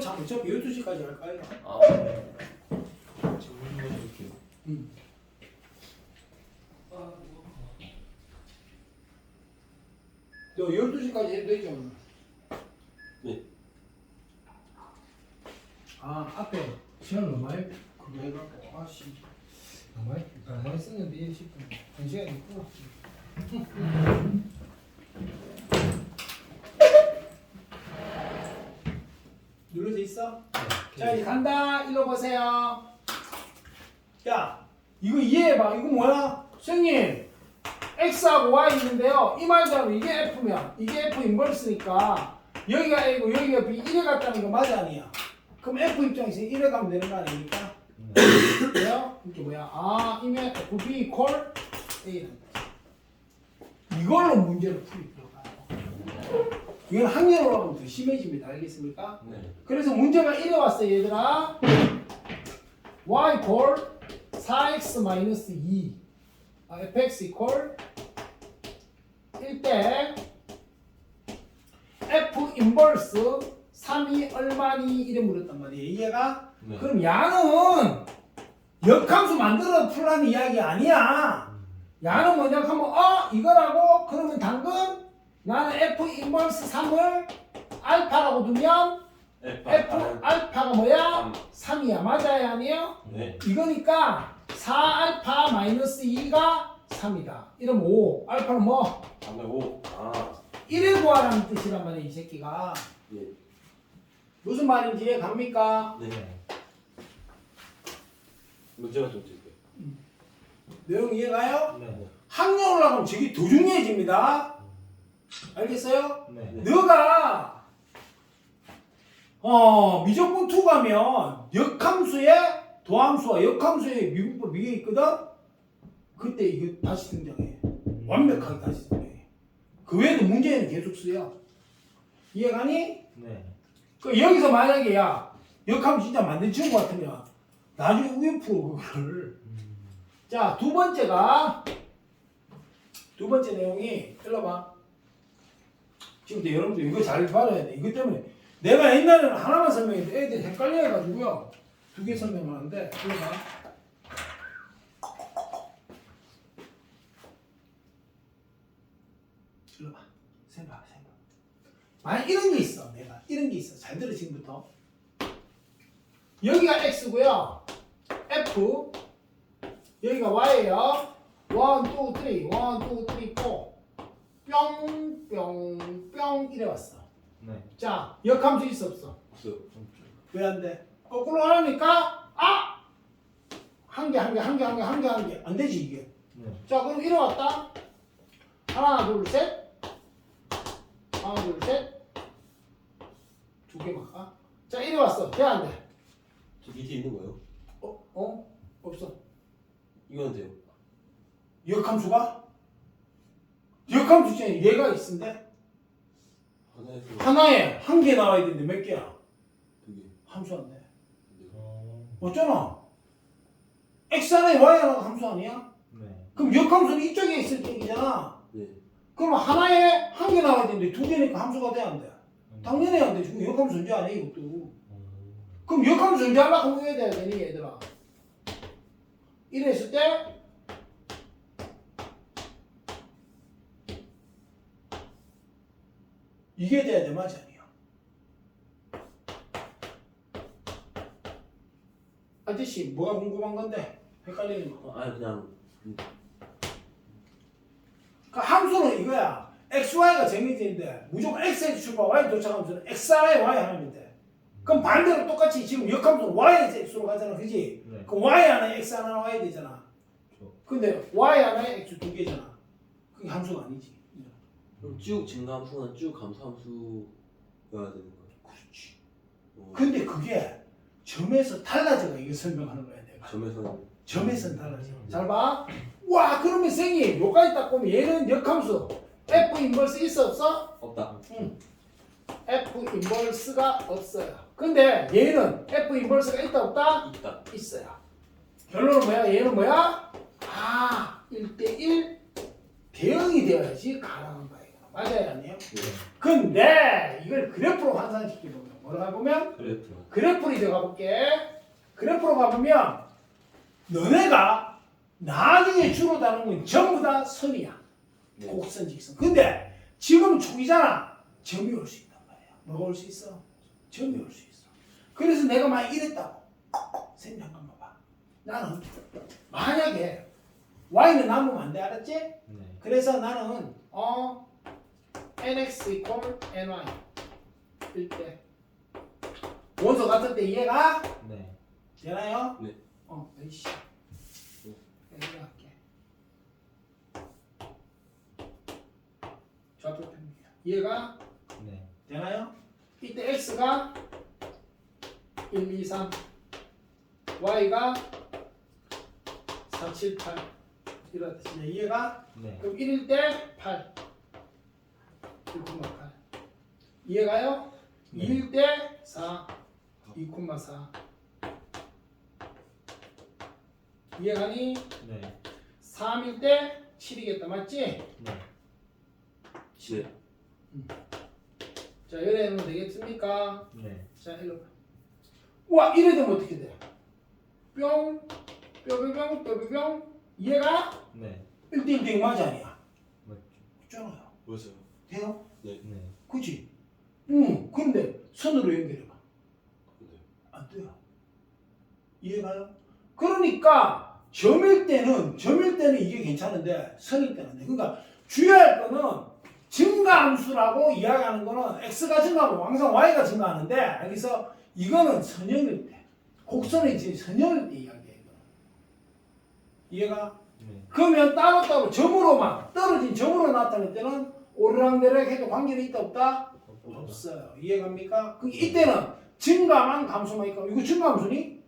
이거 참 어차피 12시까지 할 거예요. 아, 네. 정말 해볼게요. 너 12시까지 해도 되죠? 네. 아 앞에 시간 너무 많이 그거 해갖고 아씨 너무 많이 너무 많이 썼는데 10분 한 시간 있고 눌러져 있어? 자 이제 간다 일로 보세요 야 이거 이해해봐 이거 뭐야? 선생님 X하고 Y 있는데요 이 말대로 이게 F면 이게 F 인버스니까 여기가 A고 여기가 B 이래 갔다는 거 맞아 아니야? 그럼 F 입장에서 이래 가면 되는 거 아닙니까? 그래요? 이게 뭐야? 아 이면 FB 콜 A라는 거지 이걸로 문제를 풀이 들어가요 이건 학년으로 하면 더 심해집니다. 알겠습니까? 네. 그래서 문제가 이래 왔어요. 얘들아. y 콜 4x 마이너스 2 아, fx 이퀄 1대 f 인버스 3이 얼마니? 이래 물었단 말이에요. 이해가? 네. 그럼 야는 역함수 만들어 풀라는 이야기 아니야. 야는 뭐냐 하면 어 이거라고? 그러면 당근 나는 f 인버스 3을 알파라고 두면 F, F 알파 가 뭐야? 삼. 3이야. 맞아요? 아니에요? 네. 이거니까 4 알파 마이너스 2가 3이다. 이러면 5. 알파는 뭐? 305. 아, 1을 구하라는 뜻이란 말이야, 이 새끼가. 예. 무슨 말인지 이해 갑니까? 네. 문제가 좀 드릴게요. 내용 이해가요? 네. 학년 올라가면 저게 더 중요해집니다. 알겠어요? 네. 너가 어 미적분 2 가면 역함수의 도함수와 역함수의 미분법 이게 있거든. 그때 이거 다시 등장해. 완벽하게 다시 등장해. 그 외에도 문제는 계속 쓰여. 이해가니? 네. 그 여기서 만약에 야 역함수 진짜 만든 친구 같으면 나중에 우유 풀어 그거를. 자 두 번째가 두 번째 내용이 들어봐. 지금부터 여러분들 이거 잘 봐야 돼. 이것 때문에 내가 옛날에는 하나만 설명했는데 애들이 헷갈려 해가지고요. 두 개 설명하는데 들어봐. 들어봐. 생각, 생각. 만약 이런 게 있어. 내가 이런 게 있어. 잘 들어 지금부터. 여기가 x고요. f 여기가 y예요. 1, 2, 3, 1, 2, 3, 4. 뿅, 뿅, 뿅 이래 왔어. 네. 자, 역함수 있어 없어? 없어요. 왜안 돼? 거꾸로 하니까 아! 한 개, 한 개, 한 개, 한 개, 한 개, 한 개. 안 되지 이게. 네. 자, 그럼 이래 왔다. 하나, 둘, 셋. 하나, 둘, 셋. 두개 바꿔. 자, 이래 왔어. 돼, 안 돼? 저 밑에 있는 거요? 어? 어? 없어. 이거는 돼요. 역함수가? 역함수 중에 얘가 있는데 하나에서 하나에 한 개 나와야 되는데 몇 개야? 두 개. 함수 안 돼. 네. 어쩌나? x 하나에 y 하나가 함수 아니야? 네. 그럼 역함수는 이쪽에 있을 때이잖아. 네. 그럼 하나에 한 개 나와야 되는데 두 개니까 함수가 돼안 돼? 당연히 안 돼. 지금 역함수 존재 안 해, 이것도. 그럼 역함수 존재하려고 돼야 되니, 얘들아? 이랬을 때 이게 돼야 돼, 맞아, 아니야? 아저씨, 뭐가 궁금한 건데? 헷갈리는 거. 어, 아니 그냥 그 함수는 이거야. x, y가 정해져 있는데 무조건 x에서 출발, y 도착하면서 xi, y 하면 돼. 그럼 반대로 똑같이 지금 역함수는 y에서 x로 가잖아, 그지? 네. 그럼 y 하나에 x 하나 나와야 되잖아. 그렇죠. 근데 y 하나에 x 두 개잖아. 그게 함수가 아니지. 그럼 쭉 증가함수나 쭉 감소함수여야 되는 거예요. 그렇지. 어, 근데 그게 점에서 달라져가 이거 설명하는 거야, 내가. 점에서는 점에서는 달라져. 잘 봐. 와, 그러면 생이 요까지 딱 보면 얘는 역함수 f 인버스 있어 없어? 없다. 응. F 인버스가 없어요. 근데 얘는 F 인버스가 있다 없다? 있다. 있어요. 결론은 뭐야? 얘는 뭐야? 아, 1대1 대응이 되어야지 가능한. 맞아요, 아니에요? 네. 근데 이걸 그래프로 환산시키면 뭐라 보면 그래프. 그래프로 이제 가볼게. 그래프로 가보면 너네가 나중에 주로 다루는 건 전부 다 선이야. 네. 곡선, 직선. 근데 지금 초기잖아. 점이 올 수 있단 말이야. 뭐가 올 수 있어? 점이 올 수 있어. 그래서 내가 만약 이랬다고. 선생님 잠깐만 봐. 나는 만약에 y는 남으면 안 돼. 알았지? 네. 그래서 나는 어 nx equal ny 일 때 원소 같을 때 이해가 네. 되나요? 네. 어, 에이씨. 내가 할게. 좌표표입니다. 이해가 네. 되나요? 이때 x가 1, 2, 3, y가 4, 7, 8 이런 뜻이냐 이해가? 네. 그럼 1일 때 8. 1,8. 이해가요? 네. 2일 때 4. 2,4. 이해가니? 네. 3일 때 7이겠다. 맞지? 네. 네. 자, 이래 놓으면 되겠습니까? 네. 자, 일로 가. 우와, 이래 되면 어떻게 돼? 뿅, 뿅뿅뿅, 뿅 뿅뿅. 이해가? 네. 1대1 대응 맞아 아니야? 맞죠. 있잖아요. 맞아요. 돼요? 네. 그치? 응, 근데 선으로 연결해봐. 네. 안 돼요. 이해가요? 그러니까 점일 때는 점일 때는 이게 괜찮은데 선일 때는 안 돼. 그러니까 주의할 거는 증가함수라고 이야기하는 거는 x가 증가하고 항상 y가 증가하는데 여기서 이거는 선형일 때 곡선의 이제 선형일 때 이야기해요. 이해가? 네. 그러면 따로따로 점으로만 떨어진 점으로 나타낼 때는 오르락내리락 해도 관계는 있다 없다? 없어요. 이해갑니까? 그 이때는 증가만 감소만 있고 이거 증가함수니?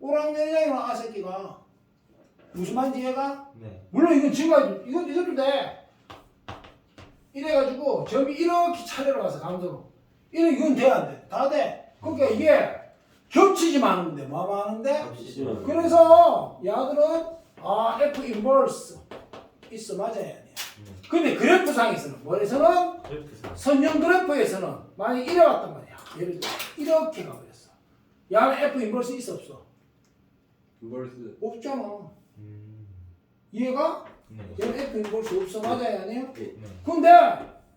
오락내리락이나 아 새끼가 무슨 말인지 이해가? 네. 물론 이건 증가 이건 이것도 돼. 이래가지고 점이 이렇게 차례로 가서 감소로 이런 이건 돼 안 돼? 다 돼. 그러니까 이게 겹치지만 돼. 뭐만 하는데? 그래서 야들은 아 F 인버스 있어 맞아야 돼. 근데 그래프상에서는 뭐에서는 그래프상. 선형 그래프에서는 만약 이래 왔단 말이야. 예를 들어 이렇게 가버렸어. 야는 F 인버스 있어 없어? 인버스. 없잖아. 음. 이해가? 네. 얘는 F 인버스 없어 맞아야 아니에요? 네. 네. 근데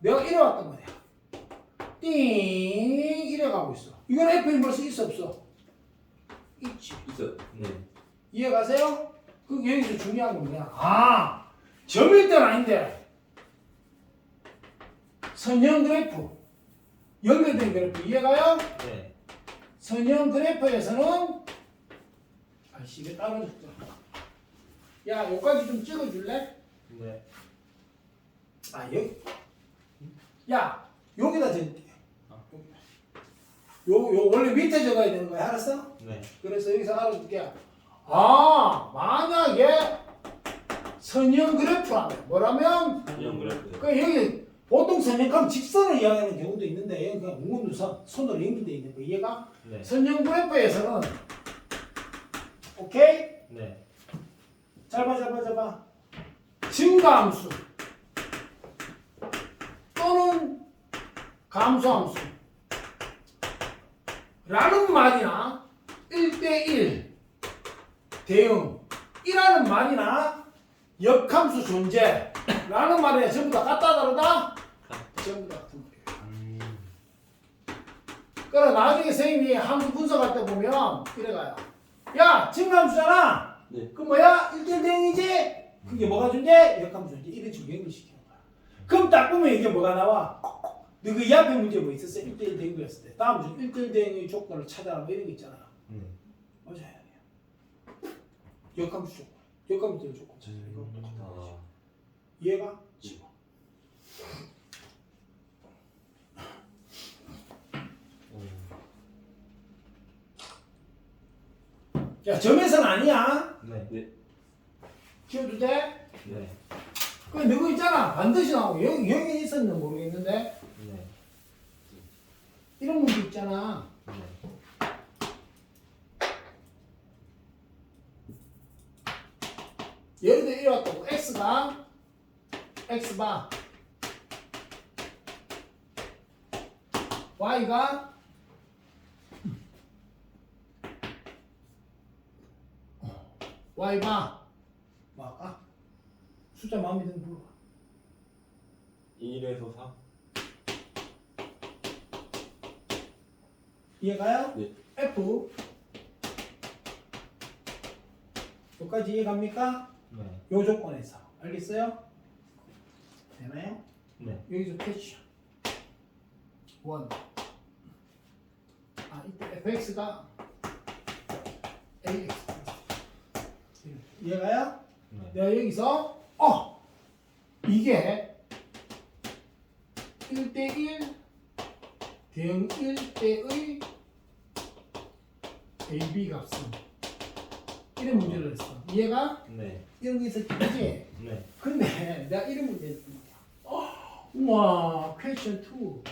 내가 이래 왔단 말이야. 띵 이래 가고 있어. 이건 F 인버스 있어 없어? 있지. 있어요. 네. 이해 가세요? 그 여기서 중요한 건 뭐냐? 아 점일 때는 아닌데 선형 그래프 연결된 그래프 이해가요? 네. 선형 그래프에서는 아씨 이게 떨어졌어. 야 여기까지 좀 찍어줄래? 네. 아 여기 야 여기다 적을게. 요, 요 원래 밑에 적어야 되는 거야 알았어? 네. 그래서 여기서 알아둘게. 아, 선형 그래프라면 뭐라면 선형 그래프. 그 여기 보통 선형하면 직선을 이야기하는 경우도 있는데 여기 그냥 우문두선 손으로 연결되어 있는 거 이해가? 네. 선형 그래프에서는 오케이? 네. 잘 봐, 잘 봐, 잘 봐. 증가함수 또는 감소함수 라는 말이나 1대1 대응 이라는 말이나 역함수 존재라는 말이나 전부 다 같다 다르다? 전부 다. 음. 그래 나중에 선생님이 함수 분석할 때 보면 이래가요. 야 증가함수잖아. 네. 그 뭐야? 1대1 대응이지? 그게 뭐가 존재? 역함수 존재. 이런 식으로 연결시키는 거야. 그럼 딱 보면 이게 뭐가 나와? 너그 이 앞에 문제 뭐 있었어? 1대1 대응이었을 때. 다음 주 1대1 대응의 조건을 찾아라. 뭐 이런 거 있잖아. 네. 맞아요. 아니야. 역함수 조건. 대응 조건 찾아. 이거 음. 똑같은 거지. 아. 이해가? 오. 야 점에서는 아니야. 네. 지워도 돼? 네. 그 누구 있잖아. 반드시 나오고 여기 여기 있었는지 모르겠는데 네. 이런 문제 있잖아. x랑 x바 y가 y바 막 아, 숫자 마음에 드는 불러 1에서 4 이해가요? 네. F 여기까지 이해갑니까? 네. 요 조건에서 알겠어요? 되나요? 네. 여기서 캐치 원. 아 이때 fx가 ax 이해가요? 네. 내가 여기서 어 이게 1대1 대응 1대의 AB 값은 이런 문제를 했어 이해가? 네. 이런 게 있었지 그지? 네. 근데 내가 이런 문제 어, 우와 퀘스천 2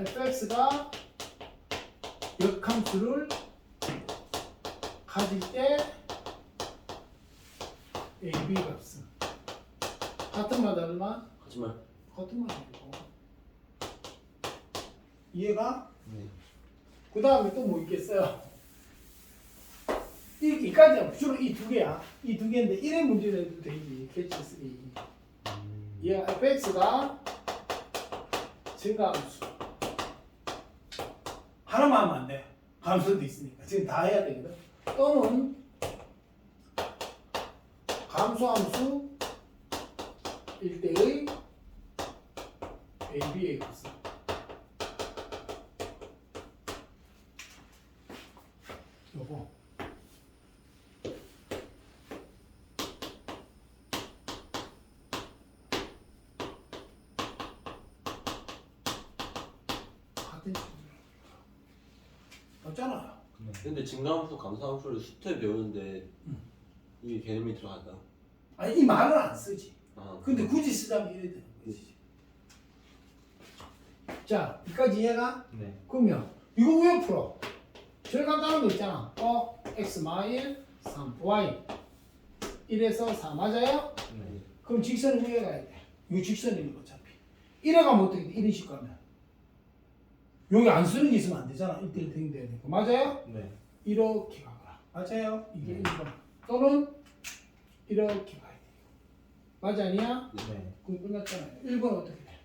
fx가 역함수를 가질 때 AB 값은 같은 말 다른 말? 하지만 같은 말이고 이해가? 네. 그 다음에 또 뭐 있겠어요? 이까지 주로 이 두 개야. 이 두 개인데 이래 문제를 해도 되지. 캐치 3. 음. 얘 fx가 증가함수. 하나만 하면 안 돼. 함수도 있으니까. 지금 다 해야 되거든. 또는 감소함수 1대의 AB의 값은 요거 같은 네. 근데 증가함수 감소함수를 수태 배우는데 이게 개념이 들어간다. 아니 이 말을 안 쓰지. 아, 근데 굳이 쓰자면 이래야 되는 거지. 자, 여기까지 이해가? 네. 그러면 이거 왜 풀어? 제일 간단한 거 있잖아. 어, x 마일 3 y 1에서 4 맞아요? 네. 그럼 직선을 위에 가야 돼. 이 직선이니까 어차피. 이래 가면 어떻게 돼? 이런 식 가면. 여기 안 쓰는 게 있으면 안 되잖아. 1대1 대응 돼야 되니까. 맞아요? 네. 이렇게 가거라. 맞아요? 이게 네. 1번. 또는 이렇게 가야 돼. 맞아 아니야? 네. 그럼 끝났잖아요. 1번 어떻게 돼?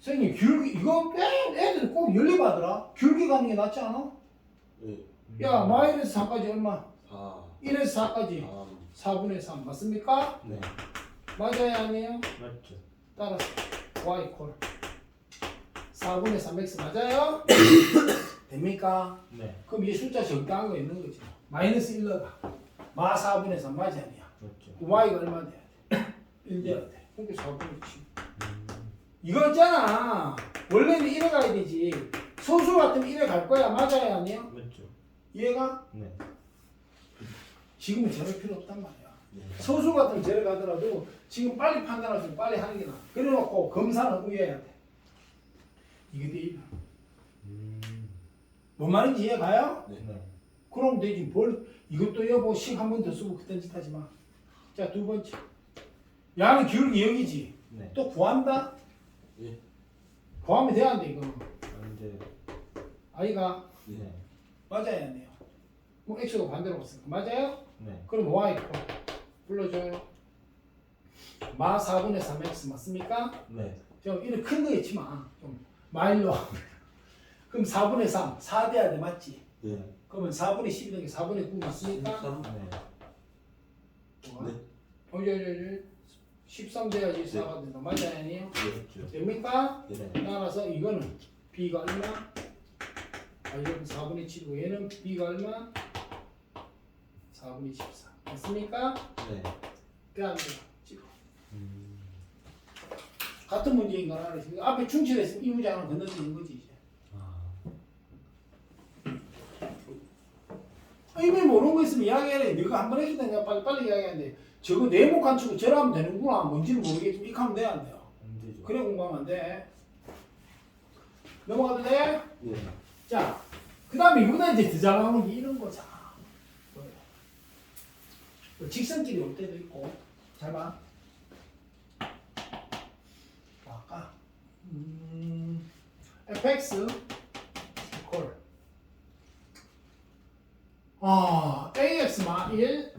선생님 귤기 이거 애, 애들 꼭 연립하더라. 귤기 가는 게 낫지 않아? 네. 음. 야 마이너스 4까지 얼마? 4, 1에서 4까지 3, 4분의 3 맞습니까? 네. 맞아요 아니에요? 맞죠. 따라서 y 이퀄 4분의 3x 맞아요? 됩니까? 네. 그럼 이제 숫자 적당한 거 있는 거지. 마이너스 1 넣어봐. 마 4분의 3 맞아 아니야? 맞죠. y가 얼마 돼야 돼? 1 돼야 돼. 그러니까 4분의 7. 음. 이거 있잖아. 원래는 이래 가야 되지. 소수 같으면 이래 갈 거야. 맞아요 아니에요? 맞죠. 이해가? 네. 지금은 저럴 필요 없단 말이야. 네. 소수 같으면 저래 가더라도 지금 빨리 판단할 수 있으면 빨리 하는 게 나아. 그래 놓고 검사는 의해야 돼. 이게 돼. 음. 뭔 말인지 이해 가요? 네. 그럼 되지. 뭘 이것도 여보 식 한 번 더 쓰고 그딴 짓 하지 마. 자, 두 번째. 야는 기울기 여기지. 네. 또 구한다? 예. 구하면 돼야 안 돼, 이거는. 안 돼. 아이가 네. 맞아야 안 돼요. 뭐 x가 반대로 갔으니까. 맞아요? 네. 그럼 y 코 불러줘요. 마 4분의 3x 맞습니까? 네. 좀 이렇게 큰거 있지 마. 좀 마일로. 그럼 4분의 3, 4 돼야 돼 맞지? 네. 그러면 4분의 10이 되게 4분의 9 맞습니까? 13, 네. 네. 어, 저. 13 돼야지 4가 된다. 맞아요 아니에요? 맞죠. 됩니까? 네. 따라서 이거는 b가 얼마? 아 이건 4분의 7이고 얘는 b가 얼마? 4분의 14 맞습니까? 네. 음. 같은 문제인 걸 알아서 앞에 충실했으면 이 문제 하나 건너뛰는 거지 이제 아. 아, 이미 모르는 거 있으면 이야기해 네가 한번때 내가 빨리 빨리 이야기하는데 저거 네모 간추고 저러면 되는구나 뭔지는 모르겠지만 이렇게 하면 돼야 안 돼요 안 되죠. 그래 공부하면 안돼 넘어가도 돼? 네. 자, 그 다음에 이거보다 이제 더 잘나오는 게 이런 거잖아. 뭐예요? 뭐 직선끼리 올 때도 있고. 잘 봐. 음, fx equal. 아, ax fx 마 1.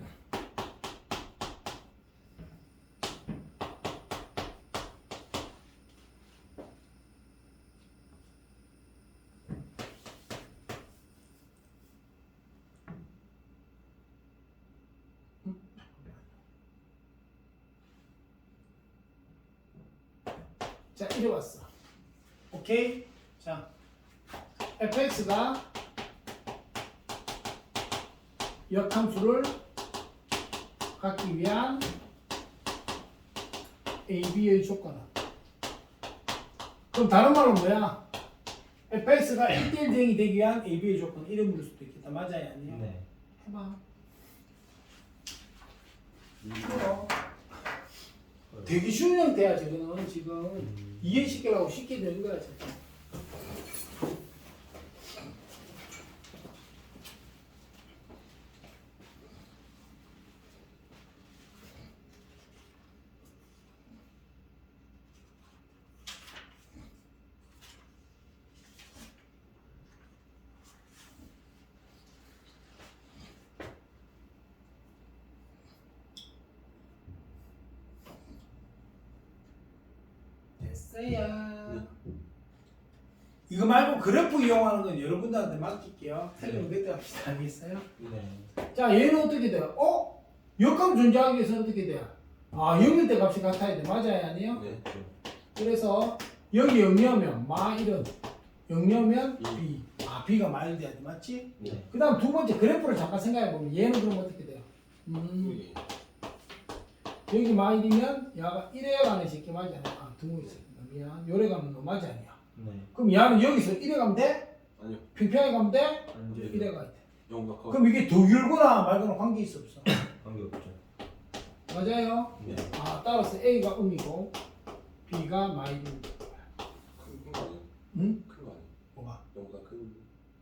fx가 역함수를 갖기 위한 AB의 조건은 그럼 다른 말로 뭐야? fx가 1대1 대응이 되기 위한 AB의 조건 이런 물 수도 있겠다 맞아요 아니요? 네. 해봐 음. 쉬워 되게 쉬운 형태야 저거는 지금 음. 이해시키려고 쉽게 된 거야 저거 됐어요. 이거 말고 그래프 이용하는 건 여러분들한테 맡길게요. 틀리면 그때 합시다. 알겠어요? 네. 자, 얘는 어떻게 돼요? 어? 역함 존재하기 위해서 어떻게 돼요? 아, 영일대 값이 같아야 돼. 맞아요? 아니요? 네. 그래서 여기 영려면 마 1은 영려면 이. B. 아, B가 마일 돼야 돼. 맞지? 네. 그 다음 두 번째 그래프를 잠깐 생각해 보면 얘는 그럼 어떻게 돼요? 음, 예. 여기 마일이면 얘가 1에 가는 새끼 맞아. 아, 두고 있습니다. 미안. 요래 가면 너 맞아 아니야. 네. 그럼 얘는 여기서 1에 가면 돼? 아니요. 평평하게 가면 돼? 돼. 1에 가야 돼. 영박하고. 그럼 이게 더 길거나 말거나 관계 있어 없어? 관계 없죠. 맞아요. 네. 아 따라서 A가 음이고 B가 마이너스. 큰거 아니에요? 응? 큰거 아니에요? 뭐가? 영보다 큰.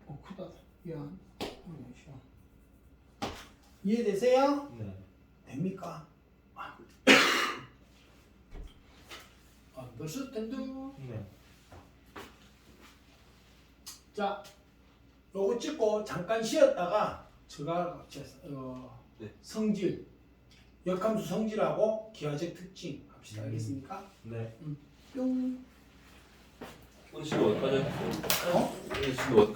어 크다. 미안. 음, 쉬워. 이해되세요? 네. 됩니까? 아, 텐데. 네. 자, 요거 찍고 잠깐 쉬었다가 제가 어, 네. 성질, 역함수 성질하고 기하적 특징 합시다. 음. 알겠습니까? 네. 뿅. 오늘 시간 어디까지? 어? 오늘 시간 어디까지?